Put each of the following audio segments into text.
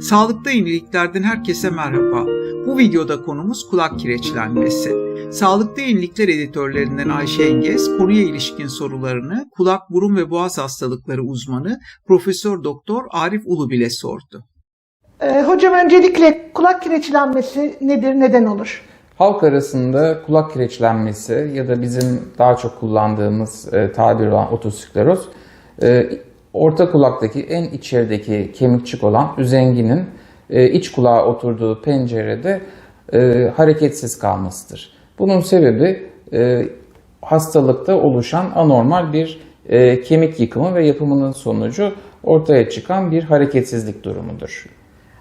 Sağlıkta yeniliklerden herkese merhaba. Bu videoda konumuz kulak kireçlenmesi. Sağlıkta Yenilikler editörlerinden Ayşe Engez, konuya ilişkin sorularını kulak, burun ve boğaz hastalıkları uzmanı Profesör Doktor Arif Ulubil'e sordu. Ee, hocam öncelikle kulak kireçlenmesi nedir, neden olur? Halk arasında kulak kireçlenmesi ya da bizim daha çok kullandığımız e, tabir olan otoskleroz, e, orta kulaktaki en içerideki kemikçik olan üzenginin e, iç kulağa oturduğu pencerede e, hareketsiz kalmasıdır. Bunun sebebi e, hastalıkta oluşan anormal bir e, kemik yıkımı ve yapımının sonucu ortaya çıkan bir hareketsizlik durumudur.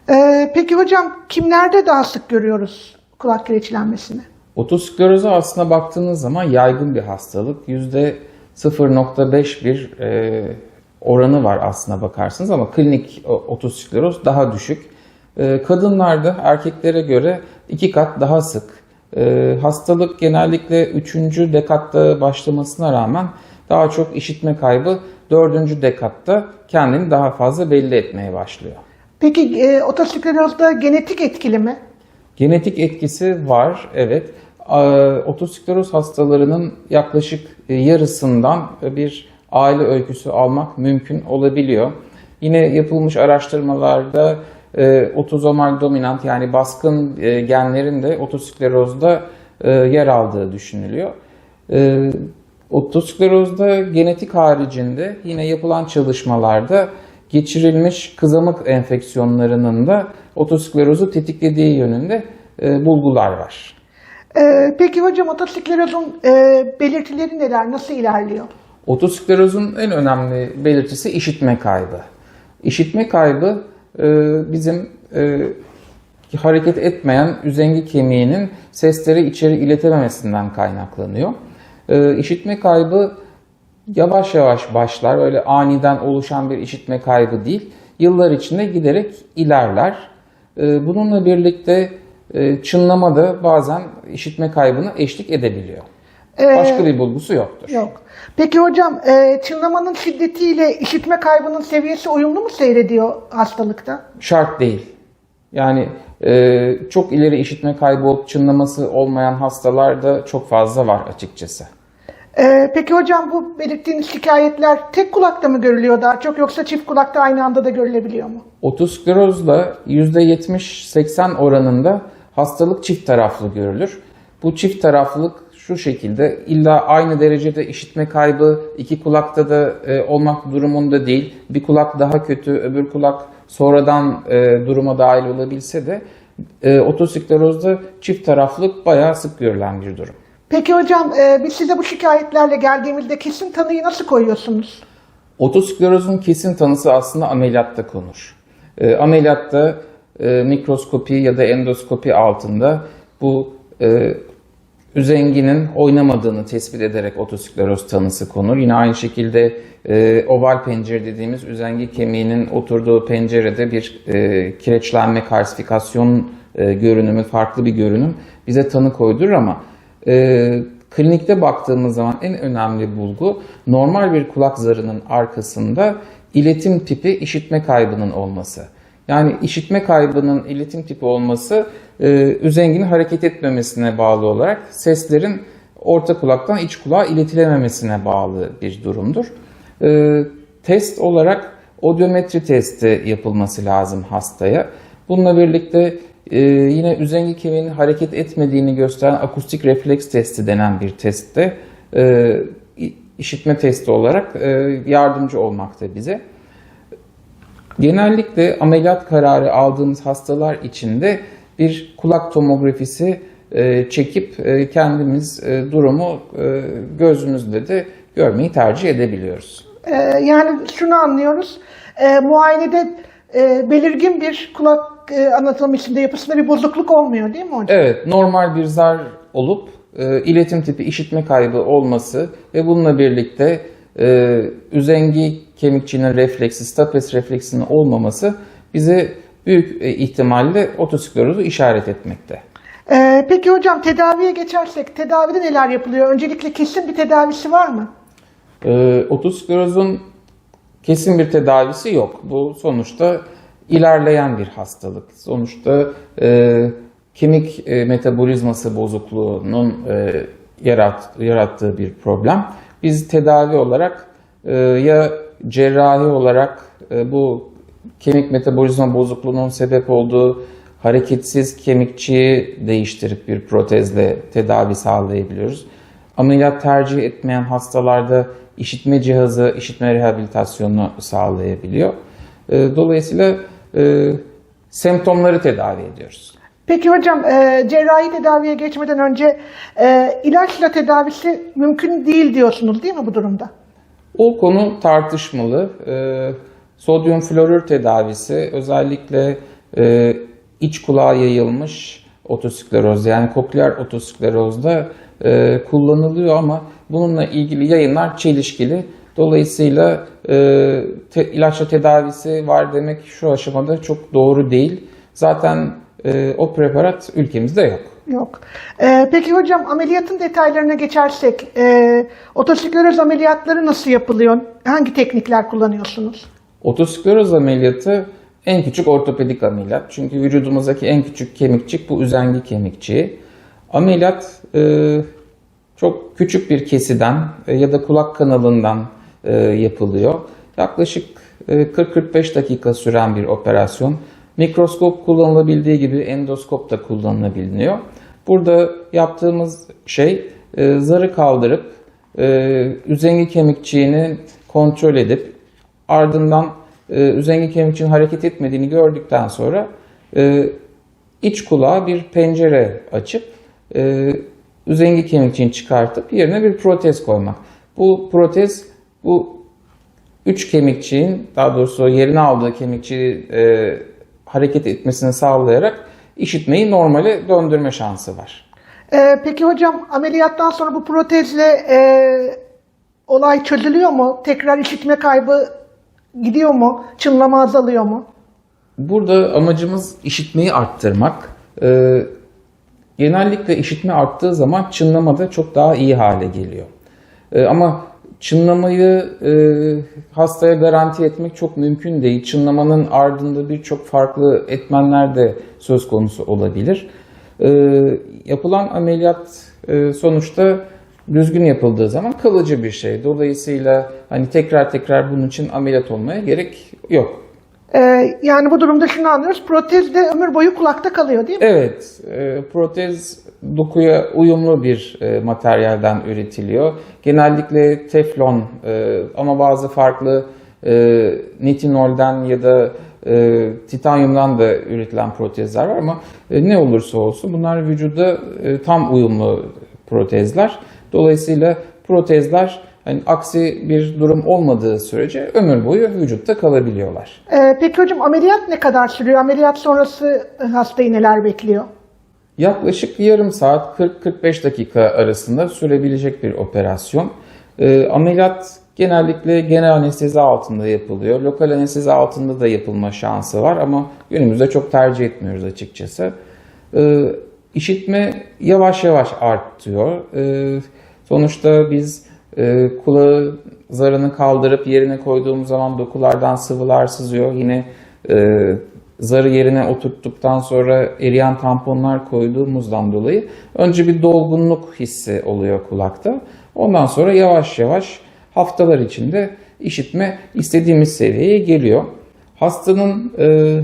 Ee, peki hocam kimlerde daha sık görüyoruz kulak kireçlenmesini? Otoskleroza aslında baktığınız zaman yaygın bir hastalık. %0.5 bir e, oranı var aslına bakarsınız ama klinik o- otoskleroz daha düşük. E, kadınlarda erkeklere göre iki kat daha sık. E, hastalık genellikle 3. dekatta başlamasına rağmen daha çok işitme kaybı 4. dekatta kendini daha fazla belli etmeye başlıyor. Peki e, otosklerozda genetik etkili mi? Genetik etkisi var, evet. Otoskleroz hastalarının yaklaşık e, yarısından bir aile öyküsü almak mümkün olabiliyor. Yine yapılmış araştırmalarda e, otozomal dominant yani baskın e, genlerin de otosklerozda e, yer aldığı düşünülüyor. E, Otosklerozda genetik haricinde yine yapılan çalışmalarda geçirilmiş kızamık enfeksiyonlarının da otosklerozu tetiklediği yönünde e, bulgular var. Ee, peki hocam otosklerozun e, belirtileri neler, nasıl ilerliyor? Otosklerozun en önemli belirtisi işitme kaybı. İşitme kaybı e, bizim e, hareket etmeyen üzengi kemiğinin sesleri içeri iletememesinden kaynaklanıyor. E, işitme kaybı yavaş yavaş başlar. Öyle aniden oluşan bir işitme kaybı değil. Yıllar içinde giderek ilerler. Bununla birlikte çınlama da bazen işitme kaybına eşlik edebiliyor. Başka bir bulgusu yoktur. Yok. Peki hocam e, çınlamanın şiddetiyle işitme kaybının seviyesi uyumlu mu seyrediyor hastalıkta? Şart değil. Yani e, çok ileri işitme kaybı olup çınlaması olmayan hastalar da çok fazla var açıkçası. Ee, peki hocam bu belirttiğiniz şikayetler tek kulakta mı görülüyor daha çok yoksa çift kulakta aynı anda da görülebiliyor mu? Otosklerozla %70-80 oranında hastalık çift taraflı görülür. Bu çift taraflılık şu şekilde illa aynı derecede işitme kaybı iki kulakta da e, olmak durumunda değil. Bir kulak daha kötü, öbür kulak sonradan e, duruma dahil olabilse de e, otosklerozda çift taraflılık bayağı sık görülen bir durum. Peki hocam e, biz size bu şikayetlerle geldiğimizde kesin tanıyı nasıl koyuyorsunuz? Otosklerozun kesin tanısı aslında ameliyatta konur. E, ameliyatta e, mikroskopi ya da endoskopi altında bu e, üzenginin oynamadığını tespit ederek otoskleroz tanısı konur. Yine aynı şekilde e, oval pencere dediğimiz üzengi kemiğinin oturduğu pencerede bir e, kireçlenme, kalsifikasyon e, görünümü, farklı bir görünüm bize tanı koydurur ama e, klinikte baktığımız zaman en önemli bulgu normal bir kulak zarının arkasında iletim tipi işitme kaybının olması. Yani işitme kaybının iletim tipi olması e, üzenginin hareket etmemesine bağlı olarak seslerin orta kulaktan iç kulağa iletilememesine bağlı bir durumdur. E, test olarak odyometri testi yapılması lazım hastaya. Bununla birlikte e, yine üzengi kemiğinin hareket etmediğini gösteren akustik refleks testi denen bir testte e, işitme testi olarak e, yardımcı olmakta bize. Genellikle ameliyat kararı aldığımız hastalar için de bir kulak tomografisi e, çekip e, kendimiz e, durumu gözümüzle de görmeyi tercih edebiliyoruz. Yani şunu anlıyoruz. Muayenede belirgin bir kulak anatomisinde yapısında bir bozukluk olmuyor değil mi hocam? Evet, normal bir zar olup iletim tipi işitme kaybı olması ve bununla birlikte e, üzengi kemikçinin refleksi, stapes refleksinin olmaması bize büyük e, ihtimalle otosklerozu işaret etmekte. E, peki hocam tedaviye geçersek tedavide neler yapılıyor? Öncelikle kesin bir tedavisi var mı? E, otosklerozun kesin bir tedavisi yok. Bu sonuçta ilerleyen bir hastalık. Sonuçta e, kemik e, metabolizması bozukluğunun e, yarat, yarattığı bir problem. Biz tedavi olarak e, ya cerrahi olarak e, bu kemik metabolizma bozukluğunun sebep olduğu hareketsiz kemikçiyi değiştirip bir protezle tedavi sağlayabiliyoruz. Ameliyat tercih etmeyen hastalarda işitme cihazı, işitme rehabilitasyonu sağlayabiliyor. E, Dolayısıyla e, semptomları tedavi ediyoruz. Peki hocam e, cerrahi tedaviye geçmeden önce e, ilaçla tedavisi mümkün değil diyorsunuz değil mi bu durumda? O konu tartışmalı. Ee, sodyum florür tedavisi özellikle e, iç kulağa yayılmış otoskleroz yani kokleer otosklerozda e, kullanılıyor ama bununla ilgili yayınlar çelişkili. Dolayısıyla e, te, ilaçla tedavisi var demek şu aşamada çok doğru değil. Zaten e, o preparat ülkemizde yok. Yok. E, peki hocam ameliyatın detaylarına geçersek e, otoskleroz ameliyatları nasıl yapılıyor? Hangi teknikler kullanıyorsunuz? Otoskleroz ameliyatı en küçük ortopedik ameliyat. Çünkü vücudumuzdaki en küçük kemikçik bu üzengi kemikçiği. Ameliyat e, çok küçük bir kesiden e, ya da kulak kanalından e, yapılıyor. Yaklaşık e, 40-45 dakika süren bir operasyon. Mikroskop kullanılabildiği gibi endoskop da kullanılabiliyor. Burada yaptığımız şey e, zarı kaldırıp e, üzengi kemikçiğini kontrol edip ardından e, üzengi kemikçiğinin hareket etmediğini gördükten sonra e, iç kulağa bir pencere açıp e, üzengi kemikçiğini çıkartıp yerine bir protez koymak. Bu protez bu üç kemikçiğin daha doğrusu yerine aldığı kemikçiği e, hareket etmesini sağlayarak işitmeyi normale döndürme şansı var. E, peki hocam ameliyattan sonra bu protezle e, olay çözülüyor mu? Tekrar işitme kaybı gidiyor mu? Çınlama azalıyor mu? Burada amacımız işitmeyi arttırmak. Ee, genellikle işitme arttığı zaman çınlama da çok daha iyi hale geliyor. Ee, ama çınlamayı e, hastaya garanti etmek çok mümkün değil. Çınlamanın ardında birçok farklı etmenler de söz konusu olabilir. Ee, yapılan ameliyat e, sonuçta düzgün yapıldığı zaman kalıcı bir şey. Dolayısıyla hani tekrar tekrar bunun için ameliyat olmaya gerek yok. E, yani bu durumda şunu anlıyoruz. Protez de ömür boyu kulakta kalıyor değil mi? Evet, e, protez dokuya uyumlu bir e, materyalden üretiliyor. Genellikle teflon e, ama bazı farklı e, nitinolden ya da e, titanyumdan da üretilen protezler var ama e, ne olursa olsun bunlar vücuda e, tam uyumlu protezler. Dolayısıyla protezler hani aksi bir durum olmadığı sürece ömür boyu vücutta kalabiliyorlar. E, peki hocam ameliyat ne kadar sürüyor? Ameliyat sonrası e, hastayı neler bekliyor? Yaklaşık yarım saat 40-45 dakika arasında sürebilecek bir operasyon. Ee, ameliyat genellikle genel anestezi altında yapılıyor. Lokal anestezi altında da yapılma şansı var ama günümüzde çok tercih etmiyoruz açıkçası. Ee, işitme yavaş yavaş artıyor. Ee, sonuçta biz e, kulağı zarını kaldırıp yerine koyduğumuz zaman dokulardan sıvılar sızıyor. Yine e, zarı yerine oturttuktan sonra eriyen tamponlar koyduğumuzdan dolayı önce bir dolgunluk hissi oluyor kulakta. Ondan sonra yavaş yavaş haftalar içinde işitme istediğimiz seviyeye geliyor. Hastanın e,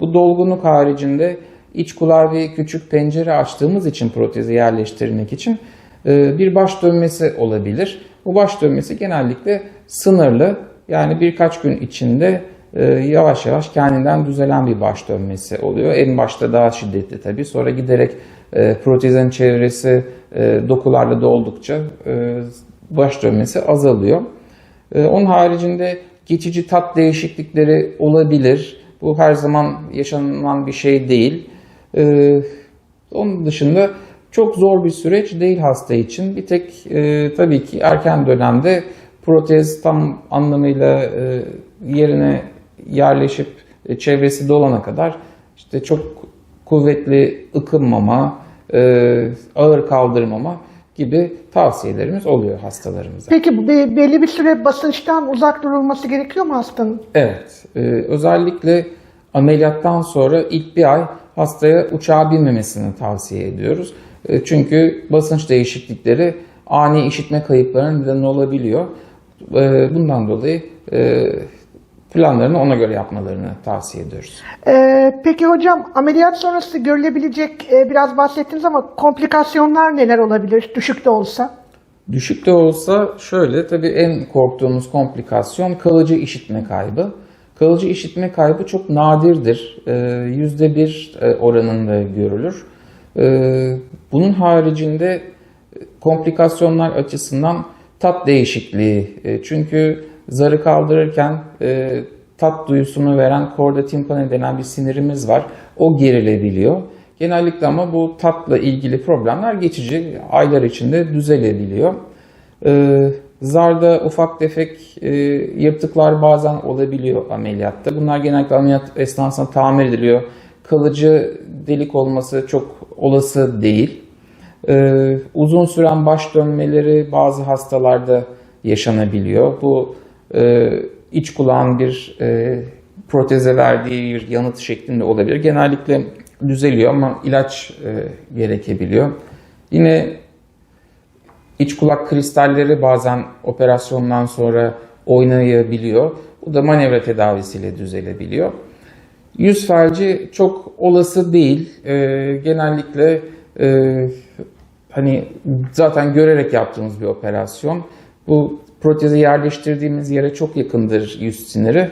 bu dolgunluk haricinde iç kulağı küçük pencere açtığımız için protezi yerleştirmek için bir baş dönmesi olabilir. Bu baş dönmesi genellikle sınırlı yani birkaç gün içinde e, yavaş yavaş kendinden düzelen bir baş dönmesi oluyor. En başta daha şiddetli tabii. Sonra giderek e, protezin çevresi e, dokularla doldukça baş dönmesi azalıyor. Onun haricinde geçici tat değişiklikleri olabilir. Bu her zaman yaşanılan bir şey değil. Onun dışında çok zor bir süreç değil hasta için. Bir tek e, tabii ki erken dönemde protez tam anlamıyla e, yerine yerleşip e, çevresi dolana kadar işte çok kuvvetli ıkınmama, e, ağır kaldırmama gibi tavsiyelerimiz oluyor hastalarımıza. Peki bu be- belli bir süre basınçtan uzak durulması gerekiyor mu hastanın? Evet, e, özellikle ameliyattan sonra ilk bir ay hastaya uçağa binmemesini tavsiye ediyoruz. E, Çünkü basınç değişiklikleri ani işitme kayıplarının neden olabiliyor. E, Bundan dolayı e, planlarını ona göre yapmalarını tavsiye ediyoruz. Ee, peki hocam ameliyat sonrası görülebilecek e, biraz bahsettiniz ama komplikasyonlar neler olabilir düşük de olsa? Düşük de olsa şöyle tabii en korktuğumuz komplikasyon kalıcı işitme kaybı. Kalıcı işitme kaybı çok nadirdir. Yüzde bir oranında görülür. Ee, Bunun haricinde e, komplikasyonlar açısından tat değişikliği. E, Çünkü zarı kaldırırken e, tat duyusunu veren chorda tympani denen bir sinirimiz var. O gerilebiliyor. Genellikle ama bu tatla ilgili problemler geçici, aylar içinde düzelebiliyor. Ee, zarda ufak tefek yırtıklar bazen olabiliyor ameliyatta. Bunlar genellikle ameliyat esnasında tamir ediliyor. Kalıcı delik olması çok olası değil. Ee, uzun süren baş dönmeleri bazı hastalarda yaşanabiliyor. Bu e, iç kulağın bir e, proteze verdiği bir yanıt şeklinde olabilir. Genellikle düzeliyor ama ilaç e, gerekebiliyor. Yine iç kulak kristalleri bazen operasyondan sonra oynayabiliyor. Bu da manevra tedavisiyle düzelebiliyor. Yüz felci çok olası değil. E, genellikle e, hani zaten görerek yaptığımız bir operasyon. Bu protezi yerleştirdiğimiz yere çok yakındır yüz siniri.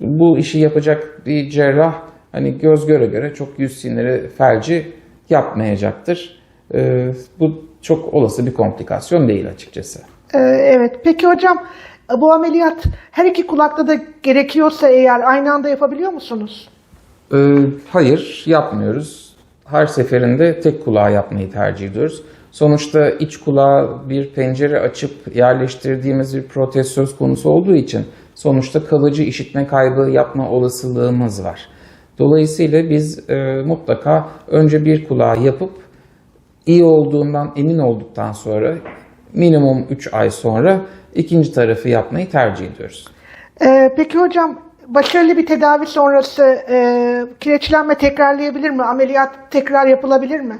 Bu işi yapacak bir cerrah hani göz göre göre çok yüz siniri felci yapmayacaktır. Ee, bu çok olası bir komplikasyon değil açıkçası. Ee, evet. Peki hocam bu ameliyat her iki kulakta da gerekiyorsa eğer aynı anda yapabiliyor musunuz? Ee, hayır yapmıyoruz. Her seferinde tek kulağa yapmayı tercih ediyoruz. Sonuçta iç kulağa bir pencere açıp yerleştirdiğimiz bir protez söz konusu olduğu için sonuçta kalıcı işitme kaybı yapma olasılığımız var. Dolayısıyla biz e, mutlaka önce bir kulağı yapıp iyi olduğundan emin olduktan sonra minimum 3 ay sonra ikinci tarafı yapmayı tercih ediyoruz. Ee, peki hocam başarılı bir tedavi sonrası e, kireçlenme tekrarlayabilir mi? Ameliyat tekrar yapılabilir mi?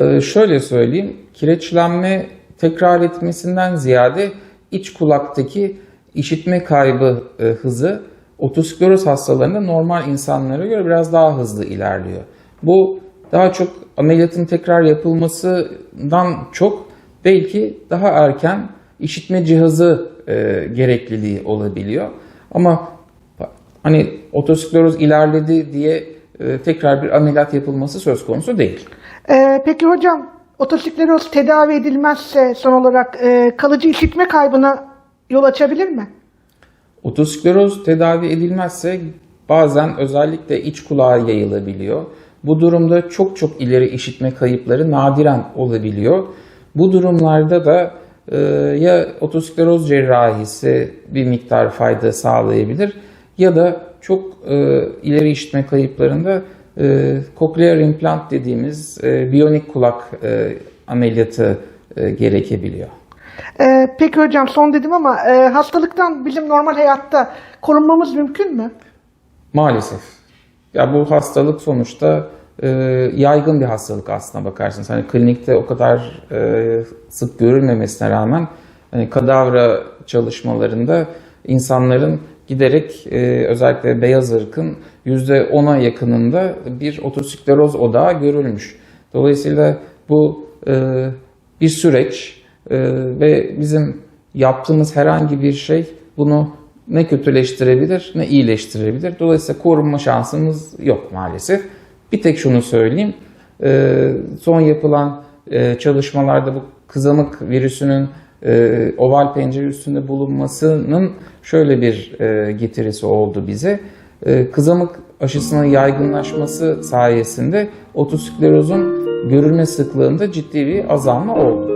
Ee, şöyle söyleyeyim, kireçlenme tekrar etmesinden ziyade iç kulaktaki işitme kaybı e, hızı otoskleroz hastalarında normal insanlara göre biraz daha hızlı ilerliyor. Bu daha çok ameliyatın tekrar yapılmasından çok belki daha erken işitme cihazı e, gerekliliği olabiliyor. Ama hani otoskleroz ilerledi diye e, tekrar bir ameliyat yapılması söz konusu değil. Ee, peki hocam otosikleroz tedavi edilmezse son olarak e, kalıcı işitme kaybına yol açabilir mi? Otoskleroz tedavi edilmezse bazen özellikle iç kulağa yayılabiliyor. Bu durumda çok çok ileri işitme kayıpları nadiren olabiliyor. Bu durumlarda da ya otoskleroz cerrahisi bir miktar fayda sağlayabilir ya da çok e, ileri işitme kayıplarında e, cochlear implant dediğimiz e, biyonik kulak e, ameliyatı e, gerekebiliyor. Ee, peki hocam son dedim ama e, hastalıktan bizim normal hayatta korunmamız mümkün mü? Maalesef. Ya bu hastalık sonuçta e, yaygın bir hastalık aslına bakarsınız. Hani klinikte o kadar e, sık görülmemesine rağmen hani kadavra çalışmalarında insanların giderek e, özellikle beyaz ırkın %10'a yakınında bir otosikleroz odağı görülmüş. Dolayısıyla bu e, bir süreç e, ve bizim yaptığımız herhangi bir şey bunu ne kötüleştirebilir ne iyileştirebilir. Dolayısıyla korunma şansımız yok maalesef. Bir tek şunu söyleyeyim. Ee, son yapılan e, çalışmalarda bu kızamık virüsünün e, oval pencere üstünde bulunmasının şöyle bir e, getirisi oldu bize. Kızamık aşısının yaygınlaşması sayesinde otosklerozun görülme sıklığında ciddi bir azalma oldu.